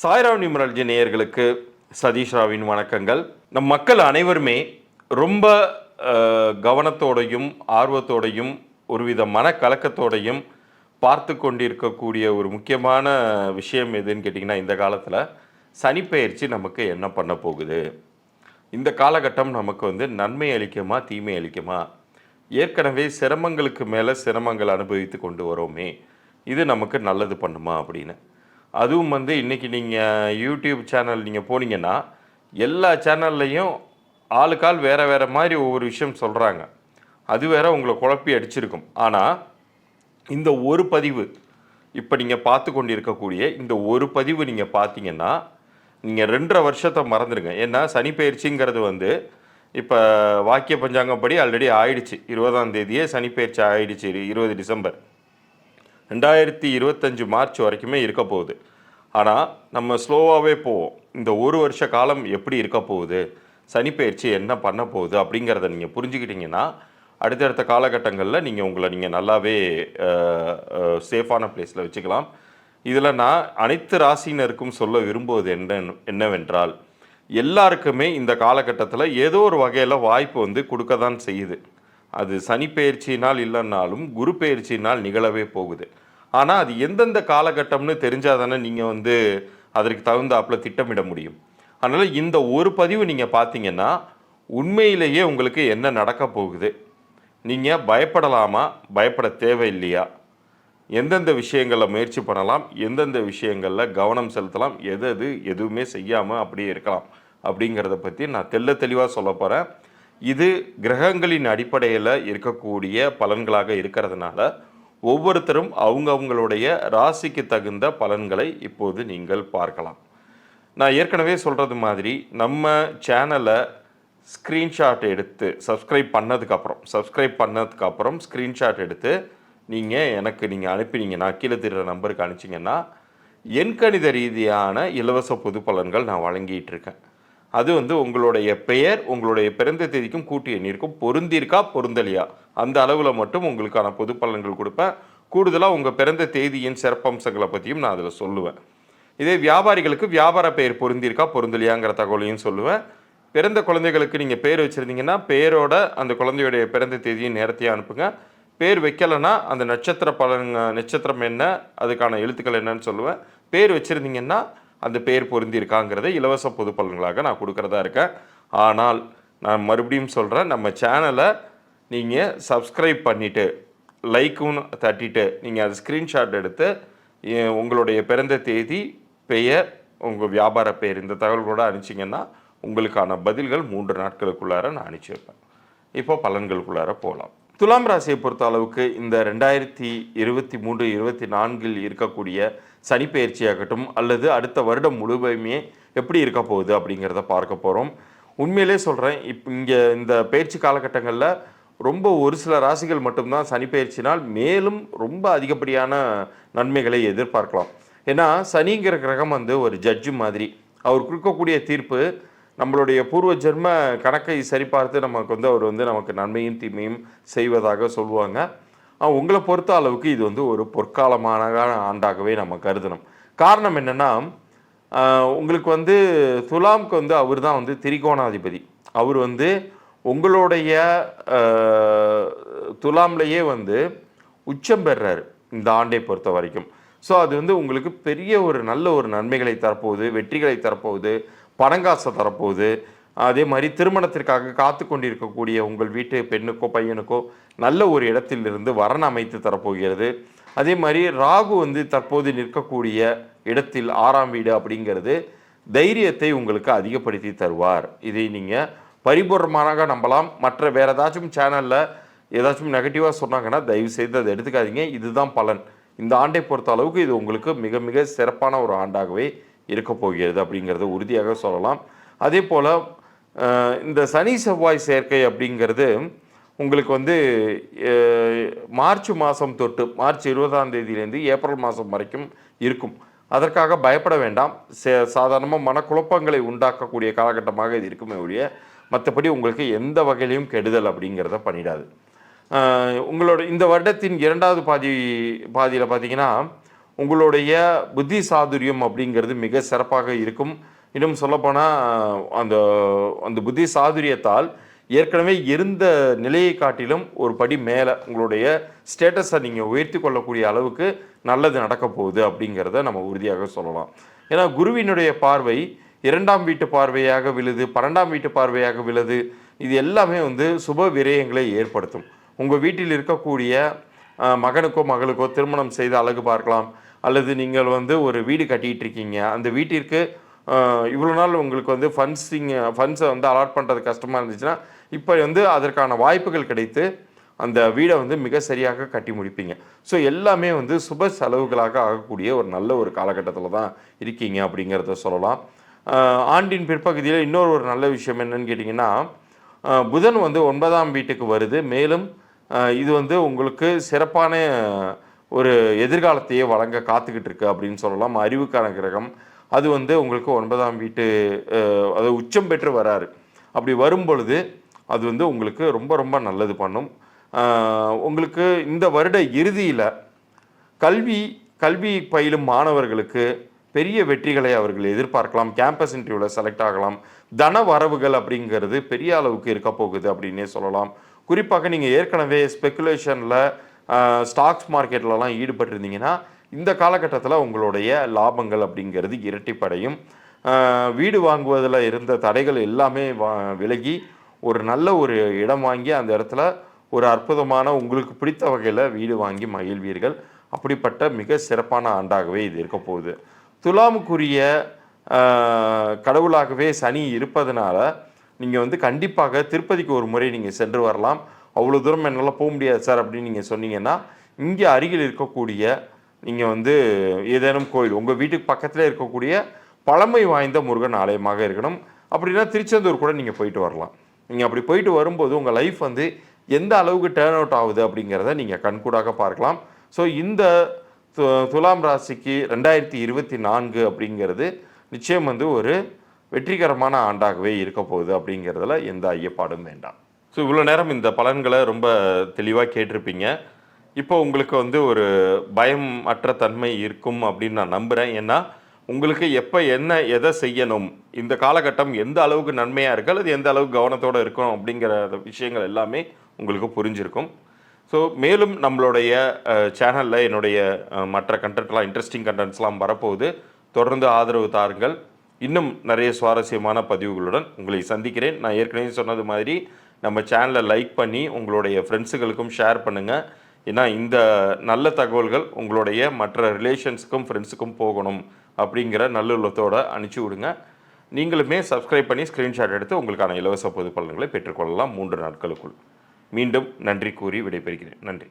சாய்ராவ் நிமரல்ஜி நேயர்களுக்கு சதீஷ் ராவின் வணக்கங்கள். நம் மக்கள் அனைவருமே ரொம்ப கவனத்தோடையும் ஆர்வத்தோடையும் ஒருவித மனக்கலக்கத்தோடையும் பார்த்து கொண்டிருக்கக்கூடிய ஒரு முக்கியமான விஷயம் எதுன்னு கேட்டிங்கன்னா இந்த காலத்தில் சனிப்பெயர்ச்சி நமக்கு என்ன பண்ண போகுது? இந்த காலகட்டம் நமக்கு வந்து நன்மை அளிக்குமா தீமை அளிக்குமா? ஏற்கனவே சிரமங்களுக்கு மேலே சிரமங்கள் அனுபவித்து கொண்டு வரோமே. இது நமக்கு நல்லது பண்ணுமா அப்படின்னு. அதுவும் வந்து இன்றைக்கி நீங்கள் யூடியூப் சேனல் நீங்கள் போனீங்கன்னா எல்லா சேனல்லையும் ஆளுக்கால் வேறு வேறு மாதிரி ஒவ்வொரு விஷயம் சொல்கிறாங்க அது வேற உங்களை குழப்பி அடிச்சிருக்கும். ஆனால் இந்த ஒரு பதிவு இப்போ நீங்கள் பார்த்து கொண்டு இருக்கக்கூடிய இந்த ஒரு பதிவு நீங்கள் பார்த்தீங்கன்னா நீங்கள் ரெண்டரை வருஷத்தை மறந்துடுங்க ஏன்னா சனி பயிற்சிங்கிறது வந்து இப்போ வாக்கிய பஞ்சாங்கப்படி ஆல்ரெடி ஆயிடுச்சு. இருபதாம் தேதியே சனிப்பெயர்ச்சி ஆயிடுச்சு. இரு- இருபது டிசம்பர். ரெண்டாயிரத்தி இருபத்தஞ்சு மார்ச் வரைக்குமே இருக்க போகுது. ஆனால் நம்ம ஸ்லோவாகவே போவோம். இந்த ஒரு வருஷ காலம் எப்படி இருக்க போகுது? சனிப்பெயர்ச்சி என்ன பண்ண போகுது? அப்படிங்கிறத நீங்கள் புரிஞ்சுக்கிட்டிங்கன்னா அடுத்தடுத்த காலகட்டங்களில் நீங்கள் உங்களை நீங்கள் நல்லாவே சேஃபான பிளேஸில் வச்சுக்கலாம். இதில் நான் அனைத்து ராசினருக்கும் சொல்ல விரும்புவது என்ன என்னவென்றால் எல்லாருக்குமே இந்த காலகட்டத்தில் ஏதோ ஒரு வகையில் வாய்ப்பு வந்து கொடுக்க தான் செய்யுது. அது சனி பயிற்சினால் இல்லைன்னாலும் குரு பயிற்சினால் நிகழவே போகுது. ஆனால் அது எந்தெந்த காலகட்டம்னு தெரிஞ்சால் தானே நீங்கள் வந்து அதற்கு தகுந்தாப்புல திட்டமிட முடியும். அதனால் இந்த ஒரு பதிவு நீங்கள் பார்த்தீங்கன்னா உண்மையிலேயே உங்களுக்கு என்ன நடக்க போகுது? நீங்கள் பயப்படலாமா? பயப்பட தேவையில்லையா? எந்தெந்த விஷயங்களில் முயற்சி பண்ணலாம் எந்தெந்த விஷயங்களில் கவனம் செலுத்தலாம் எது எது எதுவுமே செய்யாமல் அப்படியே இருக்கலாம் அப்படிங்கிறத பற்றி நான் தெள்ள தெளிவாக சொல்ல போகிறேன் இது கிரகங்களின் அடிப்படையில் இருக்கக்கூடிய பலன்களாக இருக்கிறதுனால ஒவ்வொருத்தரும் அவங்கவுங்களுடைய ராசிக்கு தகுந்த பலன்களை இப்போது நீங்கள் பார்க்கலாம். நான் ஏற்கனவே சொல்கிறது மாதிரி நம்ம சேனலை ஸ்க்ரீன்ஷாட் எடுத்து சப்ஸ்கிரைப் பண்ணதுக்கப்புறம் சப்ஸ்கிரைப் பண்ணதுக்கப்புறம் ஸ்க்ரீன்ஷாட் எடுத்து நீங்கள் எனக்கு நீங்கள் அனுப்பினீங்கன்னா கீழே திருற நம்பருக்கு அனுப்பிச்சிங்கன்னா எண்கணித ரீதியான இலவச பொது பலன்கள் நான் வழங்கிட்டு இருக்கேன். அது வந்து உங்களுடைய பெயர் உங்களுடைய பிறந்த தேதிக்கும் கூட்டு எண்ணிற்கும் பொருந்திருக்கா பொருந்தலையா? அந்த அளவில் மட்டும் உங்களுக்கான பொது பலன்கள் கொடுப்பேன். கூடுதலாக உங்கள் பிறந்த தேதியின் சிறப்பம்சங்களை பற்றியும் நான் அதில் சொல்லுவேன். இதே வியாபாரிகளுக்கு வியாபார பெயர் பொருந்திருக்கா பொருந்தலையாங்கிற தகவலையும் சொல்லுவேன். பிறந்த குழந்தைகளுக்கு நீங்கள் பேர் வச்சுருந்தீங்கன்னா பேரோட அந்த குழந்தையுடைய பிறந்த தேதியும் நேரத்தையும் அனுப்புங்க. பேர் வைக்கலைன்னா அந்த நட்சத்திர பலன் நட்சத்திரம் என்ன அதுக்கான எழுத்துக்கள் என்னன்னு சொல்லுவேன். பேர் வச்சுருந்தீங்கன்னா அந்த பேர் பொருந்திருக்காங்கிறத இலவச பொது பலன்களாக நான் கொடுக்குறதா இருக்கேன். ஆனால் நான் மறுபடியும் சொல்கிறேன் நம்ம சேனலை நீங்கள் சப்ஸ்கிரைப் பண்ணிவிட்டு லைக்கும் தட்டிட்டு நீங்கள் அது ஸ்க்ரீன்ஷாட் எடுத்து உங்களுடைய பிறந்த தேதி பெயர் உங்கள் வியாபார பெயர் இந்த தகவல்களோட அனுப்பிச்சிங்கன்னா உங்களுக்கான பதில்கள் மூன்று நாட்களுக்குள்ளார நான் அனுப்பிச்சிருப்பேன். இப்போ பலன்களுக்குள்ளார போகலாம். துலாம் ராசியை பொறுத்த அளவுக்கு இந்த ரெண்டாயிரத்தி இருபத்தி மூன்று இருபத்தி நான்கில் இருக்கக்கூடிய சனிப்பெயர்ச்சியாகட்டும் அல்லது அடுத்த வருடம் முழுவதுமே எப்படி இருக்க போகுது அப்படிங்கிறத பார்க்க போகிறோம் உண்மையிலே சொல்கிறேன் இப்போ இங்கே இந்த பயிற்சி காலகட்டங்களில் ரொம்ப ஒரு சில ராசிகள் மட்டும்தான் சனிப்பெயர்ச்சினால் மேலும் ரொம்ப அதிகப்படியான நன்மைகளை எதிர்பார்க்கலாம். ஏன்னா சனிங்கிற கிரகம் வந்து ஒரு ஜட்ஜு மாதிரி. அவர் கொடுக்கக்கூடிய தீர்ப்பு நம்மளுடைய பூர்வ ஜென்ம கணக்கை சரிபார்த்து நமக்கு வந்து அவர் வந்து நமக்கு நன்மையும் தீமையும் செய்வதாக சொல்லுவாங்க. உங்களை பொறுத்த அளவுக்கு இது வந்து ஒரு பொற்காலமான ஆண்டாகவே நம்ம கருதணும். காரணம் என்னென்னா உங்களுக்கு வந்து துலாம்க்கு வந்து அவர் தான் வந்து திரிகோணாதிபதி. அவர் வந்து உங்களுடைய துலாம்லேயே வந்து உச்சம் பெறுறாரு இந்த ஆண்டை பொறுத்த வரைக்கும். ஸோ அது வந்து உங்களுக்கு பெரிய ஒரு நல்ல ஒரு நன்மைகளை தரப்போகுது வெற்றிகளை தரப்போகுது. பணங்காசை தரப்போகுது. அதே மாதிரி திருமணத்திற்காக காத்து கொண்டிருக்கக்கூடிய உங்கள் வீட்டு பெண்ணுக்கோ பையனுக்கோ நல்ல ஒரு இடத்திலிருந்து வரன் அமைத்து தரப்போகிறது. அதே மாதிரி ராகு வந்து தற்போது நிற்கக்கூடிய இடத்தில் ஆறாம் வீடு அப்படிங்கிறது தைரியத்தை உங்களுக்கு அதிகப்படுத்தி தருவார். இதை நீங்கள் பரிபூர்ணமாக நம்பலாம். மற்ற வேறு ஏதாச்சும் சேனலில் ஏதாச்சும் நெகட்டிவாக சொன்னாங்கன்னா தயவு செய்து அதை எடுத்துக்காதீங்க. இதுதான் பலன். இந்த ஆண்டை பொறுத்த அளவுக்கு இது உங்களுக்கு மிக மிக சிறப்பான ஒரு ஆண்டாகவே இருக்க போகிறது அப்படிங்கிறத உறுதியாக சொல்லலாம். அதே போல் இந்த சனி செவ்வாய் சேர்க்கை அப்படிங்கிறது உங்களுக்கு வந்து மார்ச் மாதம் தொட்டு மார்ச் இருபதாம் தேதியிலேருந்து ஏப்ரல் மாதம் வரைக்கும் இருக்கும். அதற்காக பயப்பட வேண்டாம். சே- சாதாரணமாக மனக்குழப்பங்களை உண்டாக்கக்கூடிய காலகட்டமாக இது இருக்குமே ஒழிய மற்றபடி உங்களுக்கு எந்த வகையிலையும் கெடுதல் அப்படிங்கிறத பண்ணிடாது. உங்களோட இந்த வருடத்தின் இரண்டாவது பாதி பாதியில் பார்த்தீங்கன்னா உங்களுடைய புத்தி சாதுரியம் அப்படிங்கிறது மிக சிறப்பாக இருக்கும். இன்னும் சொல்லப்போனால் அந்த அந்த புத்தி சாதுரியத்தால் ஏற்கனவே இருந்த நிலையை காட்டிலும் ஒரு படி மேலே உங்களுடைய ஸ்டேட்டஸை நீங்கள் உயர்த்தி கொள்ளக்கூடிய அளவுக்கு நல்லது நடக்க போகுது அப்படிங்கிறத நம்ம உறுதியாக சொல்லலாம். ஏன்னா குருவினுடைய பார்வை இரண்டாம் வீட்டு பார்வையாக விழுது பன்னெண்டாம் வீட்டு பார்வையாக விழுது இது எல்லாமே வந்து சுப விரயங்களை ஏற்படுத்தும். உங்கள் வீட்டில் இருக்கக்கூடிய மகனுக்கோ மகளுக்கோ திருமணம் செய்து அழகு பார்க்கலாம். அல்லது நீங்கள் வந்து ஒரு வீடு கட்டிகிட்டு இருக்கீங்க அந்த வீட்டிற்கு இவ்வளோ நாள் உங்களுக்கு வந்து ஃபண்ட்ஸிங் ஃபண்ட்ஸை வந்து அலாட் பண்ணுறது கஷ்டமாக இருந்துச்சுன்னா இப்போ வந்து அதற்கான வாய்ப்புகள் கிடைத்து அந்த வீடை வந்து மிக சரியாக கட்டி முடிப்பீங்க. ஸோ எல்லாமே வந்து சுப செலவுகளாக ஆகக்கூடிய ஒரு நல்ல ஒரு காலகட்டத்தில் தான் இருக்கீங்க அப்படிங்கிறத சொல்லலாம். ஆண்டின் பிற்பகுதியில் இன்னொரு ஒரு நல்ல விஷயம் என்னன்னு கேட்டிங்கன்னா புதன் வந்து ஒன்பதாம் வீட்டுக்கு வருது. மேலும் இது வந்து உங்களுக்கு சிறப்பான ஒரு எதிர்காலத்தையே வழங்க காத்துக்கிட்டு இருக்கு அப்படின்னு சொல்லலாம். அறிவுக்கான கிரகம். அது வந்து உங்களுக்கு ஒன்பதாம் வீட்டு அது உச்சம் பெற்று வராரு. அப்படி வரும் பொழுது அது வந்து உங்களுக்கு ரொம்ப ரொம்ப நல்லது பண்ணும். உங்களுக்கு இந்த வருட இறுதியில் கல்வி கல்வி பயிலும் மாணவர்களுக்கு பெரிய வெற்றிகளை அவர்கள் எதிர்பார்க்கலாம். கேம்பஸ் இன்டர்வியூவில் செலக்ட் ஆகலாம். தன வரவுகள் அப்படிங்கிறது பெரிய அளவுக்கு இருக்க போகுது அப்படின்னே சொல்லலாம். குறிப்பாக நீங்கள் ஏற்கனவே ஸ்பெக்குலேஷனில் ஸ்டாக்ஸ் மார்க்கெட்லலாம் ஈடுபட்டிருந்தீங்கன்னா இந்த காலகட்டத்தில் உங்களுடைய லாபங்கள் அப்படிங்கிறது இரட்டிப்படையும். வீடு வாங்குவதில் இருந்த தடைகள் எல்லாமே வா- விலகி ஒரு நல்ல ஒரு இடம் வாங்கி அந்த இடத்துல ஒரு அற்புதமான உங்களுக்கு பிடித்த வகையில் வீடு வாங்கி மகிழ்வீர்கள். அப்படிப்பட்ட மிக சிறப்பான ஆண்டாகவே இது இருக்க போகுது. துலாமுக்குரிய கடவுளாகவே சனி இருப்பதனால நீங்கள் வந்து கண்டிப்பாக திருப்பதிக்கு ஒரு முறை நீங்கள் சென்று வரலாம். அவ்வளோ தூரம் என்னால் போக முடியாது சார் அப்படின்னு நீங்கள் சொன்னீங்கன்னா இங்கே அருகில் இருக்கக்கூடிய நீங்கள் வந்து ஏதேனும் கோயில் உங்கள் வீட்டுக்கு பக்கத்தில் இருக்கக்கூடிய பழமை வாய்ந்த முருகன் ஆலயமாக இருக்கணும். அப்படின்னா திருச்செந்தூர் கூட நீங்கள் போயிட்டு வரலாம். நீங்கள் அப்படி போயிட்டு வரும்போது உங்கள் லைஃப் வந்து எந்த அளவுக்கு டேர்ன் அவுட் ஆகுது அப்படிங்கிறத நீங்கள் கண்கூடாக பார்க்கலாம். ஸோ இந்த துலாம் ராசிக்கு ரெண்டாயிரத்தி இருபத்தி நான்கு அப்படிங்கிறது நிச்சயம் வந்து ஒரு வெற்றிகரமான ஆண்டாகவே இருக்க போகுது அப்படிங்கிறதுல எந்த ஐயப்பாடும் வேண்டாம். ஸோ இவ்வளோ நேரம் இந்த பலன்களை ரொம்ப தெளிவாக கேட்டிருப்பீங்க. இப்போ உங்களுக்கு வந்து ஒரு பயம் அற்ற தன்மை இருக்கும் அப்படின்னு நான் நம்புகிறேன் ஏன்னா உங்களுக்கு எப்போ என்ன எதை செய்யணும் இந்த காலகட்டம் எந்த அளவுக்கு நன்மையாக இருக்கு அல்லது எந்த அளவுக்கு கவனத்தோடு இருக்கும் அப்படிங்கிற விஷயங்கள் எல்லாமே உங்களுக்கு புரிஞ்சிருக்கும். ஸோ மேலும் நம்மளுடைய சேனலில் என்னுடைய மற்ற கண்டென்ட்லாம் இன்ட்ரெஸ்டிங் கண்டென்ட்ஸ்லாம் வரப்போகுது. தொடர்ந்து ஆதரவு தாருங்கள். இன்னும் நிறைய சுவாரஸ்யமான பதிவுகளுடன் உங்களை சந்திக்கிறேன். நான் ஏற்கனவே சொன்னது மாதிரி நம்ம சேனலை லைக் பண்ணி உங்களுடைய ஃப்ரெண்ட்ஸுகளுக்கும் ஷேர் பண்ணுங்கள் ஏன்னா இந்த நல்ல தகவல்கள் உங்களுடைய மற்ற ரிலேஷன்ஸுக்கும் ஃப்ரெண்ட்ஸுக்கும் போகணும் அப்படிங்கிற நல்லுள்ளத்தோடு அனுப்பிச்சி விடுங்க. நீங்களுமே சப்ஸ்கிரைப் பண்ணி ஸ்க்ரீன்ஷாட் எடுத்து உங்களுக்கான இலவச பொது பலன்களை பெற்றுக்கொள்ளலாம் மூன்று நாட்களுக்குள். மீண்டும் நன்றி கூறி விடைபெறுகிறேன். நன்றி.